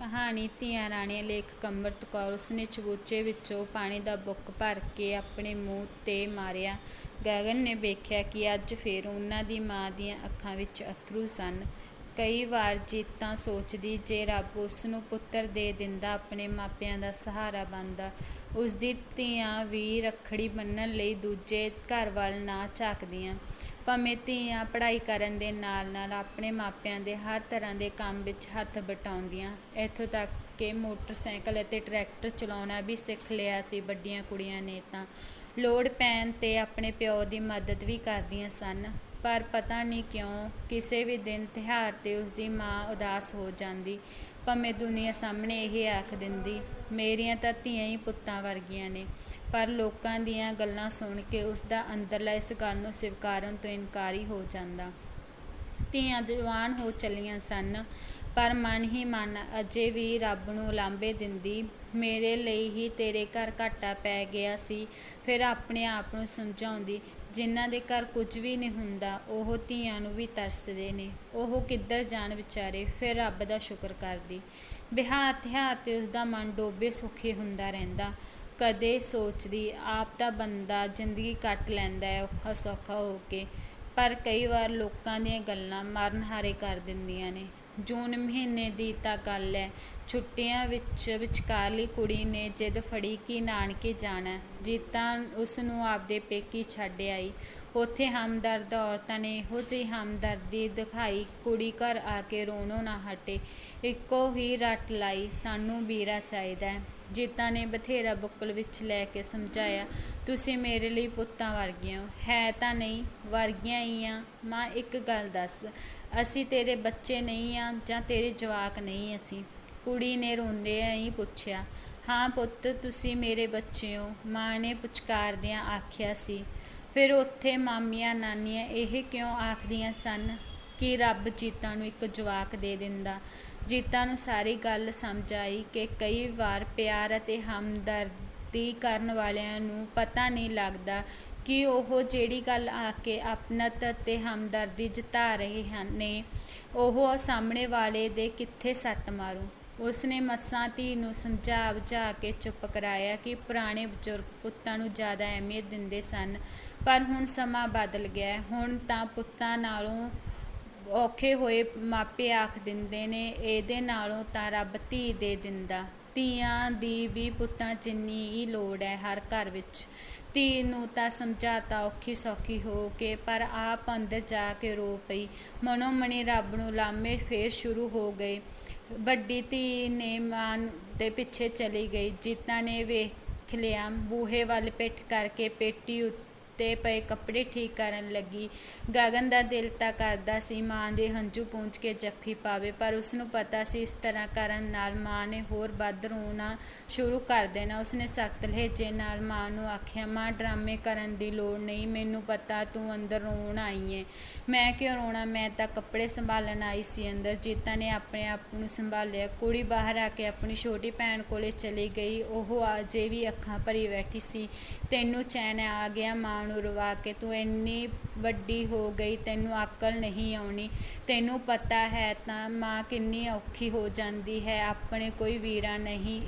ਕਹਾਣੀ ਧੀਆਂ ਰਾਣੀਆਂ ਲੇਖਕ ਅੰਮ੍ਰਿਤ ਕੌਰ ਉਸਨੇ ਚਬੂਚੇ ਵਿੱਚੋਂ ਪਾਣੀ ਦਾ ਬੁੱਕ ਭਰ ਕੇ ਆਪਣੇ ਮੂੰਹ 'ਤੇ ਮਾਰਿਆ। ਗਗਨ ਨੇ ਵੇਖਿਆ ਕਿ ਅੱਜ ਫੇਰ ਉਹਨਾਂ ਦੀ ਮਾਂ ਦੀਆਂ ਅੱਖਾਂ ਵਿੱਚ ਅੱਥਰੂ ਸਨ। ਕਈ ਵਾਰ ਜੀਤਾਂ ਸੋਚਦੀ ਜੇ ਰੱਬ ਉਸ ਨੂੰ ਪੁੱਤਰ ਦੇ ਦਿੰਦਾ, ਆਪਣੇ ਮਾਪਿਆਂ ਦਾ ਸਹਾਰਾ ਬਣਦਾ। ਉਸ ਦੀ ਧੀਆਂ ਵੀ ਰੱਖੜੀ ਬੰਨ੍ਹਣ ਲਈ ਦੂਜੇ ਘਰ ਵੱਲ ਨਾ ਝਾਕਦੀਆਂ। ਭਾਵੇਂ ਧੀਆਂ ਪੜ੍ਹਾਈ ਕਰਨ ਦੇ ਨਾਲ ਨਾਲ ਆਪਣੇ ਮਾਪਿਆਂ ਦੇ ਹਰ ਤਰ੍ਹਾਂ ਦੇ ਕੰਮ ਵਿੱਚ ਹੱਥ ਵਟਾਉਂਦੀਆਂ ਇੱਥੋਂ ਤੱਕ ਕਿ ਮੋਟਰਸਾਈਕਲ ਅਤੇ ਟਰੈਕਟਰ ਚਲਾਉਣਾ ਵੀ ਸਿੱਖ ਲਿਆ ਸੀ ਵੱਡੀਆਂ ਕੁੜੀਆਂ ਨੇ ਤਾਂ। ਲੋੜ ਪੈਣ 'ਤੇ ਆਪਣੇ ਪਿਓ ਦੀ ਮਦਦ ਵੀ ਕਰਦੀਆਂ ਸਨ। ਪਰ ਪਤਾ ਨਹੀਂ ਕਿਉਂ ਕਿਸੇ ਵੀ ਦਿਨ ਤਿਉਹਾਰ 'ਤੇ ਉਸ ਦੀ ਮਾਂ ਉਦਾਸ ਹੋ ਜਾਂਦੀ। ਭਾਵੇਂ ਦੁਨੀਆ ਸਾਹਮਣੇ ਇਹ ਆਖ ਦਿੰਦੀ, ਮੇਰੀਆਂ ਤਾਂ ਧੀਆਂ ਹੀ ਪੁੱਤਾਂ ਵਰਗੀਆਂ ਨੇ। ਪਰ ਲੋਕਾਂ ਦੀਆਂ ਗੱਲਾਂ ਸੁਣ ਕੇ ਉਸ ਦਾ ਅੰਦਰਲਾ ਇਸ ਗੱਲ ਨੂੰ ਸਵੀਕਾਰਨ ਤੋਂ ਇਨਕਾਰੀ ਹੋ ਜਾਂਦਾ। ਧੀਆਂ ਜਵਾਨ ਹੋ ਚੱਲੀਆਂ ਸਨ। ਪਰ ਮਨ ਹੀ ਮਨ, ਅਜੇ ਵੀ ਰੱਬ ਨੂੰ ਲਾਂਬੇ ਦਿੰਦੀ। ਮੇਰੇ ਲਈ ਹੀ ਤੇਰੇ ਘਰ ਘਾਟਾ ਪੈ ਗਿਆ ਸੀ, ਫਿਰ ਆਪਣੇ ਆਪ ਨੂੰ ਸਮਝਾਉਂਦੀ। ਜਿਨ੍ਹਾਂ ਦੇ ਘਰ ਕੁਝ ਵੀ ਨਹੀਂ ਹੁੰਦਾ, ਉਹ ਧੀਆਂ ਨੂੰ ਵੀ ਤਰਸਦੇ ਨੇ। ਉਹ ਕਿੱਧਰ ਜਾਣ ਵਿਚਾਰੇ, ਫਿਰ ਰੱਬ ਦਾ ਸ਼ੁਕਰ ਕਰਦੀ। ਬਿਹਾਰ ਤਿਉਹਾਰ ਤੇ ਉਸ ਦਾ ਮਨ ਡੋਬੇ ਸੁਖੀ ਹੁੰਦਾ ਰਹਿੰਦਾ। ਕਦੇ ਸੋਚਦੀ, ਆਪ ਦਾ ਬੰਦਾ ਜ਼ਿੰਦਗੀ ਕੱਟ ਲੈਂਦਾ ਹੈ, ਔਖਾ ਸੌਖਾ ਹੋ ਕੇ। ਪਰ ਕਈ ਵਾਰ ਲੋਕਾਂ ਦੀਆਂ ਗੱਲਾਂ ਮਰਨਹਾਰੇ ਕਰ ਦਿੰਦੀਆਂ ਨੇ। ਜੂਨ ਮਹੀਨੇ ਦੀ ਤਾਂ ਗੱਲ ਹੈ ਛੁੱਟੀਆਂ ਵਿੱਚ ਵਿਚਕਾਰਲੀ ਕੁੜੀ ਨੇ ਜਿੱਦ ਫੜੀ ਕਿ ਨਾਨਕੇ ਜਾਣਾ ਹੈ। ਜੀਤਾਂ ਉਸ ਨੂੰ ਆਪਦੇ ਪੇਕੀ ਛੱਡ ਆਈ ਉੱਥੇ ਹਮਦਰਦ ਔਰਤਾਂ ਨੇ ਇਹੋ ਜਿਹੀ ਹਮਦਰਦੀ ਦਿਖਾਈ, ਕੁੜੀ ਘਰ ਆ ਕੇ ਰੋਣੋਂ ਨਾ ਹਟੇ, ਇੱਕੋ ਹੀ ਰੱਟ ਲਾਈ, ਸਾਨੂੰ ਵੀਰਾ ਚਾਹੀਦਾ ਹੈ। ਨੇ ਬਥੇਰਾ ਬੁੱਕਲ ਵਿੱਚ ਲੈ ਕੇ ਸਮਝਾਇਆ, ਤੁਸੀਂ ਮੇਰੇ ਲਈ ਪੁੱਤਾਂ ਵਰਗੀਆਂ ਹੋ। ਹੈ ਤਾਂ ਨਹੀਂ, ਵਰਗੀਆਂ ਹੀ ਆ। ਮਾਂ, ਇੱਕ ਗੱਲ ਦੱਸ, ਅਸੀਂ ਤੇਰੇ ਬੱਚੇ ਨਹੀਂ ਆ ਜਾਂ ਤੇਰੇ ਜਵਾਕ ਨਹੀਂ ਅਸੀਂ? ਕੁੜੀ ਨੇ ਰੋਂਦੇ ਹੀ ਪੁੱਛਿਆ, ਹਾਂ ਪੁੱਤ, ਤੁਸੀਂ ਮੇਰੇ ਬੱਚੇ ਹੋ। ਮਾਂ ਨੇ ਪੁਚਕਾਰਦਿਆਂ ਆਖਿਆ ਸੀ ਫਿਰ ਉੱਥੇ ਮਾਮੀਆਂ ਨਾਨੀਆਂ ਇਹ ਕਿਉਂ ਆਖਦੀਆਂ ਸਨ ਕਿ ਰੱਬ ਜੀਤਾਂ ਨੂੰ ਇੱਕ ਜਵਾਕ ਦੇ ਦਿੰਦਾ। ਜੀਤਾਂ ਨੂੰ ਸਾਰੀ ਗੱਲ ਸਮਝ ਆਈ ਕਿ ਕਈ ਵਾਰ ਪਿਆਰ ਅਤੇ ਹਮਦਰਦੀ ਕਰਨ ਵਾਲਿਆਂ ਨੂੰ ਪਤਾ ਨਹੀਂ ਲੱਗਦਾ ਕਿ ਉਹ ਜਿਹੜੀ ਗੱਲ ਆ ਕੇ ਆਪਣਤ ਅਤੇ ਹਮਦਰਦੀ ਜਤਾ ਰਹੇ ਹਨ ਨੇ, ਉਹ ਸਾਹਮਣੇ ਵਾਲੇ ਦੇ ਕਿੱਥੇ ਸੱਟ ਮਾਰੂ। ਉਸਨੇ ਮੱਸਾਂ ਧੀ ਨੂੰ ਸਮਝਾ ਬੁਝਾ ਕੇ ਚੁੱਪ ਕਰਾਇਆ ਕਿ ਪੁਰਾਣੇ ਬਜ਼ੁਰਗ ਪੁੱਤਾਂ ਨੂੰ ਜ਼ਿਆਦਾ ਅਹਿਮੀਅਤ ਦਿੰਦੇ ਸਨ, ਪਰ ਹੁਣ ਸਮਾਂ ਬਦਲ ਗਿਆ। ਹੈ। ਹੁਣ ਤਾਂ ਪੁੱਤਾਂ ਨਾਲੋਂ ਔਖੇ ਹੋਏ ਮਾਪੇ ਆਖ ਦਿੰਦੇ ਨੇ, ਇਹਦੇ ਨਾਲੋਂ ਤਾਂ ਰੱਬ ਧੀ ਦੇ ਦਿੰਦਾ। ਧੀਆਂ ਦੀ ਵੀ ਪੁੱਤਾਂ ਜਿੰਨੀ ਹੀ ਲੋੜ ਹੈ ਹਰ ਘਰ ਵਿੱਚ। ਧੀ ਨੂੰ ਤਾਂ ਸਮਝਾਤਾ ਔਖੀ ਸੌਖੀ ਹੋ ਕੇ, ਪਰ ਆਪ ਅੰਦਰ ਜਾ ਕੇ ਰੋ ਪਈ। ਮਨੋ ਮਣੀ ਰੱਬ ਨੂੰ ਲਾਮੇ ਫੇਰ ਸ਼ੁਰੂ ਹੋ ਗਏ। ਵੱਡੀ ਧੀ ਨੇ ਮਾਂ ਦੇ ਪਿੱਛੇ ਚਲੀ ਗਈ। ਜੀਤਾ ਨੇ ਵੇਖ ਲਿਆ, ਬੂਹੇ ਵੱਲ ਪਿੱਠ ਕਰਕੇ ਪੇਟੀ ਉੱਤੇ ਪਏ ਕੱਪੜੇ ਠੀਕ ਕਰਨ ਲੱਗੀ। ਗਗਨ ਦਾ ਦਿਲ ਤਾਂ ਕਰਦਾ ਸੀ, ਮਾਂ ਦੇ ਹੰਝੂ ਪੂੰਝ ਕੇ ਜੱਫੀ ਪਾਵੇ, ਪਰ ਉਸ ਨੂੰ ਪਤਾ ਸੀ ਇਸ ਤਰ੍ਹਾਂ ਕਰਨ ਨਾਲ ਮਾਂ ਨੇ ਹੋਰ ਵੱਧ ਰੋਣਾ ਸ਼ੁਰੂ ਕਰ ਦੇਣਾ। ਉਸਨੇ ਸਖਤ ਲਹਿਜੇ ਨਾਲ ਮਾਂ ਨੂੰ ਆਖਿਆ, ਮਾਂ, ਡਰਾਮੇ ਕਰਨ ਦੀ ਲੋੜ ਨਹੀਂ, ਮੈਨੂੰ ਪਤਾ ਤੂੰ ਅੰਦਰ ਰੋਣ ਆਈ ਏ। ਮੈਂ ਕਿਉਂ ਰੋਣਾ? ਮੈਂ ਤਾਂ ਕੱਪੜੇ ਸੰਭਾਲਣ ਆਈ ਸੀ ਅੰਦਰ। ਜੀਤਾ ਨੇ ਆਪਣੇ ਆਪ ਨੂੰ ਸੰਭਾਲਿਆ। ਕੁੜੀ ਬਾਹਰ ਆ ਕੇ ਆਪਣੀ ਛੋਟੀ ਭੈਣ ਕੋਲੇ ਚਲੀ ਗਈ। ਉਹ ਅਜੇ ਵੀ ਅੱਖਾਂ ਭਰੀ ਬੈਠੀ ਸੀ, ਤੈਨੂੰ ਚੈਨ ਆ ਗਿਆ, ਮਾਂ ਨੂੰ ਰਵਾ ਕੇ ਤੂੰ ਇੰਨੀ ਵੱਡੀ ਹੋ ਗਈ, ਤੈਨੂੰ ਅਕਲ ਨਹੀਂ ਆਉਣੀ। ਤੈਨੂੰ ਪਤਾ ਹੈ ਤਾਂ ਮਾਂ ਕਿੰਨੀ ਔਖੀ ਹੋ ਜਾਂਦੀ ਹੈ, ਆਪਣੇ ਕੋਈ ਵੀਰਾ ਨਹੀਂ।